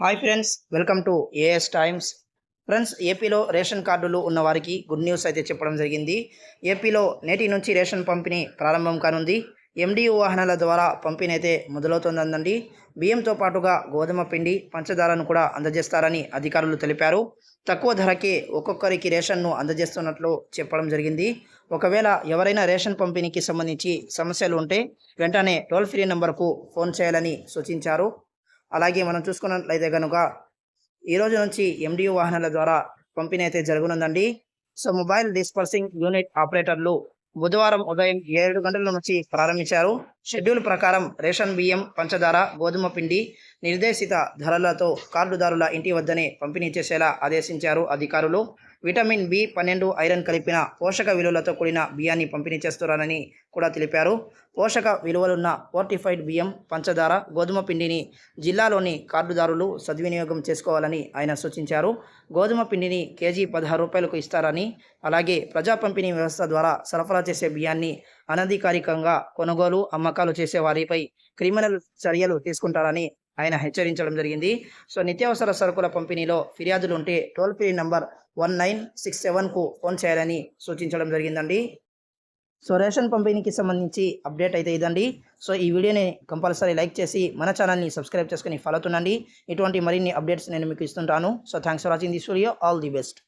Hi friends welcome to AS times friends ఏపీలో ration కార్డులు ఉన్న వారికి గుడ్ న్యూస్ అయితే చెప్పడం జరిగింది. ఏపీలో నేటి నుంచి రేషన్ పంపిణీ ప్రారంభం కానుంది. ఎండియు వాహనాల ద్వారా పంపిణీ అయితే మొదలవుతోందండి బియ్యంతో పాటుగా గోధుమ పిండి పంచదారను కూడా అందజేస్తారని అధికారులు తెలిపారు. తక్కువ ధరకే ఒక్కొక్కరికి రేషన్ను అందజేస్తున్నట్లు చెప్పడం జరిగింది. ఒకవేళ ఎవరైనా రేషన్ పంపిణీకి సంబంధించి సమస్యలు ఉంటే వెంటనే టోల్ ఫ్రీ నెంబర్కు ఫోన్ చేయాలని సూచించారు. అలాగే మనం చూసుకున్నట్లయితే కనుక ఈ రోజు నుంచి ఎండియు వాహనాల ద్వారా పంపిణీ అయితే జరగనుందండి. సో మొబైల్ డిస్పర్సింగ్ యూనిట్ ఆపరేటర్లు బుధవారం ఉదయం ఏడు గంటల నుంచి ప్రారంభించారు. షెడ్యూల్ ప్రకారం రేషన్ బియ్యం పంచదార గోధుమ పిండి నిర్దేశిత ధరలతో కార్డుదారుల ఇంటి వద్దనే పంపిణీ చేసేలా ఆదేశించారు అధికారులు. విటమిన్ బి పన్నెండు ఐరన్ కలిపిన పోషక విలువలతో కూడిన బియ్యాన్ని పంపిణీ చేస్తున్నారని కూడా తెలిపారు. పోషక విలువలున్న ఫోర్టిఫైడ్ బియ్యం పంచదార గోధుమ పిండిని జిల్లాలోని కార్డుదారులు సద్వినియోగం చేసుకోవాలని ఆయన సూచించారు. గోధుమ పిండిని కేజీ పదహారు రూపాయలకు ఇస్తారని అలాగే ప్రజా పంపిణీ వ్యవస్థ ద్వారా సరఫరా చేసే బియ్యాన్ని అనధికారికంగా కొనుగోలు అమ్మకాలు చేసే వారిపై క్రిమినల్ చర్యలు తీసుకుంటారని ఆయన హెచ్చరించడం జరిగింది. సో నిత్యావసర సరుకుల పంపిణీలో ఫిర్యాదులు ఉంటే toll free number one nine six సెవెన్కు phone చేయాలని సూచించడం జరిగిందండి. సో రేషన్ పంపిణీకి సంబంధించి అప్డేట్ అయితే ఇదండి. సో ఈ వీడియోని కంపల్సరీ లైక్ చేసి మన ఛానల్ని సబ్స్క్రైబ్ చేసుకుని ఫాలో అవుతుండండి. ఇటువంటి మరిన్ని అప్డేట్స్ నేను మీకు ఇస్తుంటాను. So thanks for watching this video. All the best.